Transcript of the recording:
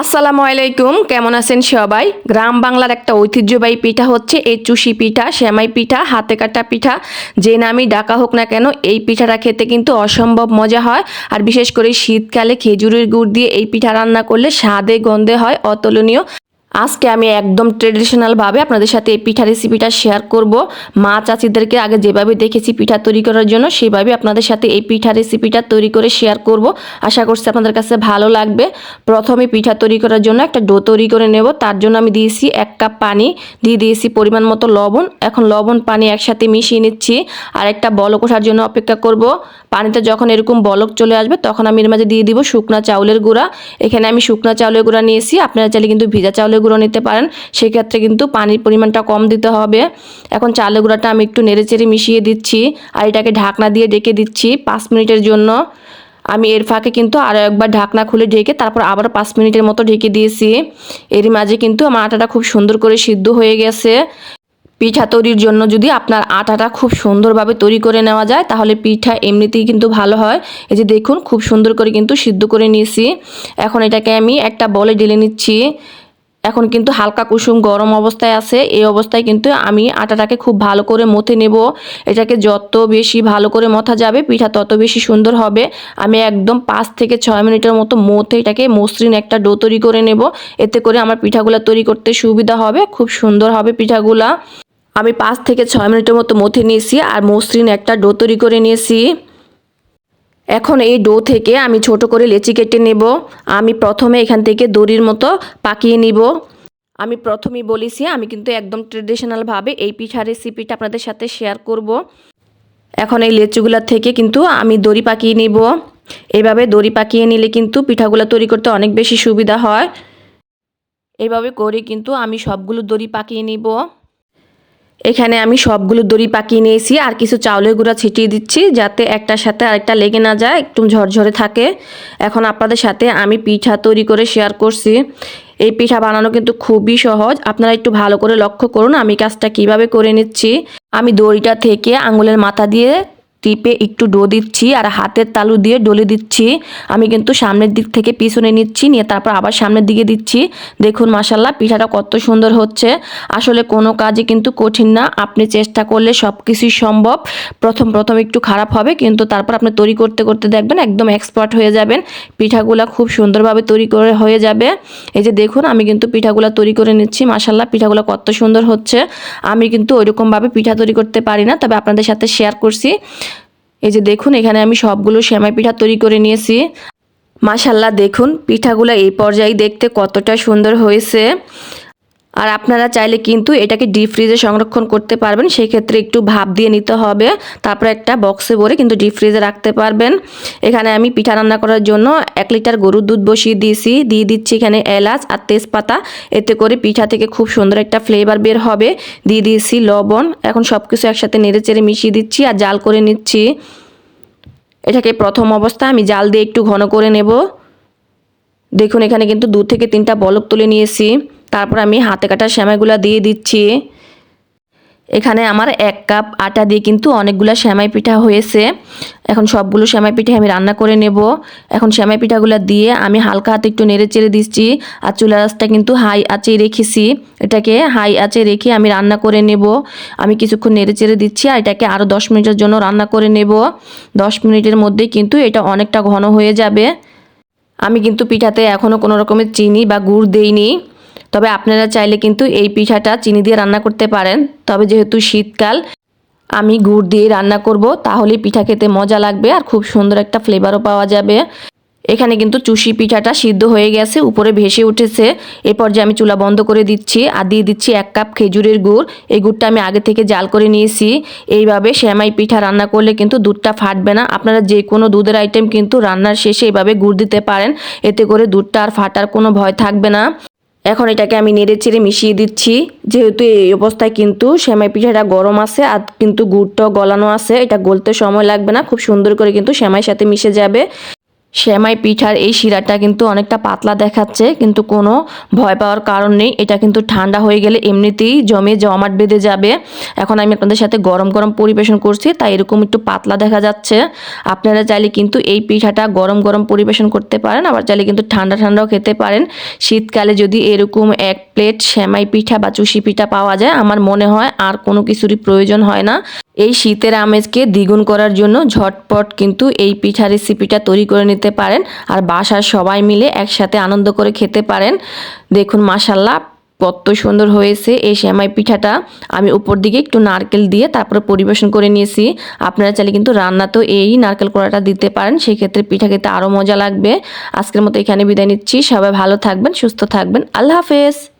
আসসালামু আলাইকুম, কেমন আছেন সবাই? গ্রাম বাংলার একটা ঐতিহ্যবাহী পিঠা হচ্ছে এই চুষি পিঠা শ্যামাই পিঠা, হাতে কাটা পিঠা। যে নামই ডাকা হোক না কেন, এই পিঠাটা খেতে কিন্তু অসম্ভব মজা হয়। আর বিশেষ করে শীতকালে খেজুরের গুড় দিয়ে এই পিঠা রান্না করলে স্বাদে গন্ধে হয়, অতুলনীয়। আজকে আমি একদম ট্রেডিশনালভাবে আপনাদের সাথে এই পিঠা রেসিপিটা শেয়ার করব। মা চাচিদেরকে আগে যেভাবে দেখেছি পিঠা তৈরি করার জন্য, সেভাবে আপনাদের সাথে এই পিঠা রেসিপিটা তৈরি করে শেয়ার করব। আশা করছি আপনাদের কাছে ভালো লাগবে। প্রথমে পিঠা তৈরি করার জন্য একটা ডো তৈরি করে নেব। তার জন্য আমি দিয়েছি এক কাপ পানি, দিয়ে দিয়েছি পরিমাণ মতো লবণ। এখন লবণ, পানি একসাথে মিশিয়ে নিচ্ছি। আর একটা বলক ওঠার জন্য অপেক্ষা করব। পানিতে যখন এরকম বলক চলে আসবে, তখন আমি এর মাঝে দিয়ে দিব শুকনা চাউলের গুঁড়া। এখানে আমি শুকনা চাউলের গুঁড়া নিয়েছি। আপনারা চাইলে কিন্তু ভিজা চাউলের গুঁড়ো নিতে পারেন, সেক্ষেত্রে কিন্তু পানির পরিমাণটা কম দিতে হবে। এখন চালের গুঁড়াটা আমি একটু নেড়ে চেড়ে মিশিয়ে দিচ্ছি, আর এটাকে ঢাকনা দিয়ে ডেকে দিচ্ছি পাঁচ মিনিটের জন্য। আমি এর ফাঁকে কিন্তু আরও একবার ঢাকনা খুলে ঢেকে তারপর আবার পাঁচ মিনিটের মতো ঢেকে দিয়েছি। এর মাঝে কিন্তু আমার আটাটা খুব সুন্দর করে সিদ্ধ হয়ে গেছে। পিঠা তৈরির জন্য যদি আপনার আটাটা খুব সুন্দরভাবে তৈরি করে নেওয়া যায়, তাহলে পিঠা এমনিতেই কিন্তু ভালো হয়। এই যে দেখুন, খুব সুন্দর করে কিন্তু সিদ্ধ করে নিয়েছি। এখন এটাকে আমি একটা বলে ঢেলে নিচ্ছি। এখন কিন্তু হালকা কুসুম গরম অবস্থায় আছে। এই অবস্থায় কিন্তু আমি আটাটাকে খুব ভালো করে মথে নেব। এটাকে যত বেশি ভালো করে মথা যাবে, পিঠা তত বেশি সুন্দর হবে। আমি একদম পাঁচ থেকে ছয় মিনিটের মতো মথে এটাকে মসৃণ একটা ডো তৈরি করে নেব। এতে করে আমার পিঠাগুলো তৈরি করতে সুবিধা হবে, খুব সুন্দর হবে পিঠাগুলা। আমি পাঁচ থেকে ছয় মিনিটের মতো মথে নিয়েছি আর মসৃণ একটা ডো তৈরি করে নিয়েছি। এখন এই ডো থেকে আমি ছোট করে লেচি কেটে নেব। আমি প্রথমে এখান থেকে দড়ির মতো পাকিয়ে নিব। আমি প্রথমেই বলেছি, আমি কিন্তু একদম ট্রেডিশনালভাবে এই পিঠা রেসিপিটা আপনাদের সাথে শেয়ার করব। এখন এই লেচুগুলার থেকে কিন্তু আমি দড়ি পাকিয়ে নিব। এভাবে দড়ি পাকিয়ে নিলে কিন্তু পিঠাগুলো তৈরি করতে অনেক বেশি সুবিধা হয়। এভাবে করে কিন্তু আমি সবগুলো দড়ি পাকিয়ে নিব। এখানে আমি সবগুলো দড়ি পাকিয়ে নিয়েছি, আর কিছু চাউলের গুঁড়া ছিটিয়ে দিচ্ছি যাতে একটার সাথে আরেকটা লেগে না যায়, একটু ঝরঝরে থাকে। এখন আপনাদের সাথে আমি পিঠা তৈরি করে শেয়ার করছি। এই পিঠা বানানো কিন্তু খুবই সহজ। আপনারা একটু ভালো করে লক্ষ্য করুন আমি কাজটা কীভাবে করে নিচ্ছি। আমি দড়িটা থেকে আঙুলের মাথা দিয়ে টিপে একটু ডো দিচ্ছি আর হাতের তালু দিয়ে ডলে দিচ্ছি। আমি কিন্তু সামনের দিক থেকে পিছনে নিচ্ছি, নিয়ে তারপর আবার সামনের দিকে দিচ্ছি। দেখুন মাসাল্লাহ পিঠাটা কত সুন্দর হচ্ছে। আসলে কোনো কাজে কিন্তু কঠিন না, আপনি চেষ্টা করলে সব কিছুই সম্ভব। প্রথম প্রথম একটু খারাপ হবে, কিন্তু তারপর আপনি তৈরি করতে করতে দেখবেন একদম এক্সপার্ট হয়ে যাবেন। পিঠাগুলা খুব সুন্দরভাবে তৈরি করে হয়ে যাবে। এই যে দেখুন, আমি কিন্তু পিঠাগুলা তৈরি করে নিচ্ছি মাসাল্লাহ পিঠাগুলো কত সুন্দর হচ্ছে। আমি কিন্তু ওইরকমভাবে পিঠা তৈরি করতে পারি না, তবে আপনাদের সাথে শেয়ার করছি। এই যে দেখুন, এখানে আমি সবগুলো শ্যামাই পিঠা তৈরি করে নিয়েছি। মাশাল্লাহ দেখুন, পিঠাগুলো এই পর্যায়ে দেখতে কতটা সুন্দর হয়েছে। আর আপনারা চাইলে কিন্তু এটাকে ডিপ ফ্রিজে সংরক্ষণ করতে পারবেন। সেই ক্ষেত্রে একটু ভাপ দিয়ে নিতে হবে। তারপর একটা বক্সে ভরে কিন্তু ডিপ ফ্রিজে রাখতে পারবেন। এখানে আমি পিঠা রান্না করার জন্য এক লিটার গরুর দুধ বসিয়ে দিয়েছি। দিয়ে দিচ্ছি এখানে এলাচ আর তেজপাতা। এতে করে পিঠা থেকে খুব সুন্দর একটা ফ্লেভার বের হবে। দিয়ে দিয়েছি লবণ। এখন সব কিছু একসাথে নেড়ে চেড়ে মিশিয়ে দিচ্ছি আর জাল করে নিচ্ছি। এটাকে প্রথম অবস্থা আমি জাল দিয়ে একটু ঘন করে নেব। দেখুন এখানে কিন্তু দু থেকে তিনটা বলক তুলে নিয়েছি। তারপর আমি হাতে কাটা শ্যামাইগুলো দিয়ে দিচ্ছি। এখানে আমার এক কাপ আটা দিয়ে কিন্তু অনেকগুলো শ্যামাই পিঠা হয়েছে। এখন সবগুলো শ্যামাই পিঠা আমি রান্না করে নেব। এখন শ্যামাই পিঠাগুলো দিয়ে আমি হালকা হাতে একটু নেড়ে চেড়ে দিচ্ছি আর চুলা রাসটা কিন্তু হাই আঁচে রেখেছি। এটাকে হাই আঁচে রেখে আমি রান্না করে নেব। আমি কিছুক্ষণ নেড়ে চেড়ে দিচ্ছি আর এটাকে আরও দশ মিনিটের জন্য রান্না করে নেব। দশ মিনিটের মধ্যে কিন্তু এটা অনেকটা ঘন হয়ে যাবে। আমি কিন্তু পিঠাতে এখনও কোনো রকমের চিনি বা গুড় দেইনি। তবে আপনারা চাইলে কিন্তু এই পিঠাটা চিনি দিয়ে রান্না করতে পারেন। তবে যেহেতু শীতকাল, আমি গুড় দিয়ে রান্না করব তাহলে পিঠা খেতে মজা লাগবে আর খুব সুন্দর একটা ফ্লেভারও পাওয়া যাবে। এখানে কিন্তু চুষি পিঠাটা সিদ্ধ হয়ে গেছে, উপরে ভেসে উঠেছে। এরপর যে আমি চুলা বন্ধ করে দিচ্ছি আর দিয়ে দিচ্ছি এক কাপ খেজুরের গুড়। এই গুড়টা আমি আগে থেকে জাল করে নিয়েছি। এইভাবে শ্যামাই পিঠা রান্না করলে কিন্তু দুধটা ফাটবে না। আপনারা যে কোনো দুধের আইটেম কিন্তু রান্নার শেষে এইভাবে গুড় দিতে পারেন। এতে করে দুধটা আর ফাটার কোনো ভয় থাকবে না। এখন এটাকে আমি নেড়ে চেড়ে মিশিয়ে দিচ্ছি। যেহেতু এই অবস্থায় কিন্তু শ্যামাই পিঠাটা গরম আছে আর কিন্তু গুড়টাও গলানো আছে। এটা গলতে সময় লাগবে না। খুব সুন্দর করে কিন্তু শ্যামাইয়ের সাথে মিশে যাবে। সেমাই পিঠার এই শিরাটা কিন্তু অনেকটা পাতলা দেখাচ্ছে, কিন্তু কোনো ভয় পাওয়ার কারণ নেই। এটা কিন্তু ঠান্ডা হয়ে গেলে এমনিতেই জমে জমাট বেঁধে যাবে। এখন আমি আপনাদের সাথে গরম গরম পরিবেশন করছি, তাই এরকম একটু পাতলা দেখা যাচ্ছে। আপনারা চাইলে কিন্তু এই পিঠাটা গরম গরম পরিবেশন করতে পারেন, আবার চাইলে কিন্তু ঠান্ডা ঠান্ডাও খেতে পারেন। শীতকালে যদি এরকম এক প্লেট সেমাই পিঠা বা চুষি পিঠা পাওয়া যায়, আমার মনে হয় আর কোনো কিছুরই প্রয়োজন হয় না। এই শীতের আমেজকে দ্বিগুণ করার জন্য ঝটপট কিন্তু এই পিঠা রেসিপিটা তৈরি করে নিতে পারেন আর বাসার সবাই মিলে একসাথে আনন্দ করে খেতে পারেন। দেখুন মাসাল্লাহ কত সুন্দর হয়েছে এই শ্যামাই পিঠাটা। আমি উপর দিকে একটু নারকেল দিয়ে তারপরে পরিবেশন করে নিয়েছি। আপনারা চাইলে কিন্তু রান্নাতেও এই নারকেল কড়াটা দিতে পারেন। সেই ক্ষেত্রে পিঠা খেতে আরও মজা লাগবে। আজকের মতো এখানে বিদায় নিচ্ছি। সবাই ভালো থাকবেন, সুস্থ থাকবেন। আল্লাহ হাফেজ।